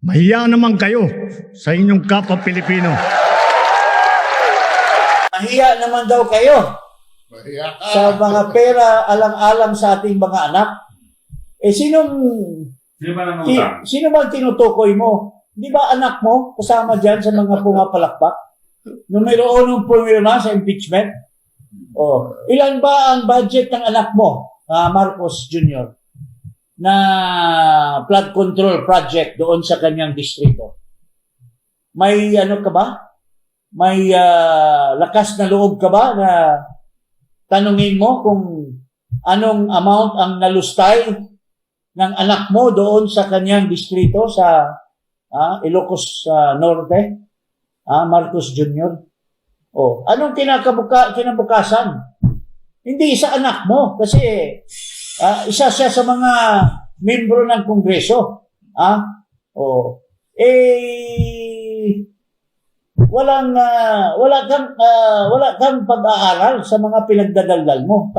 Mahiya naman kayo sa inyong kapwa Pilipino. Mahiya naman daw kayo sa mga pera alang-alang sa ating mga anak. Eh, sinong, Sino ba nang ki, sino ba ang tinutukoy mo? Di ba anak mo kasama dyan sa mga pumapalakpak? Numero unong pumirma sa impeachment? O, ilan ba ang budget ng anak mo, ah, Marcos Jr., na flood control project doon sa kanyang distrito? May ano ka ba? May ah, lakas na loob ka ba na tanungin mo kung anong amount ang nalustay ng anak mo doon sa kanyang distrito sa ah, Ilocos ah, Norte, ah, Marcos Jr. Oh, anong kinakabuka kinabukasan? Hindi sa anak mo kasi ah, isa siya sa mga membro ng Kongreso. Ah? Oh. Eh walang ah, wala kang ah, wala kang pag-aaral sa mga pinagdadaldal mo.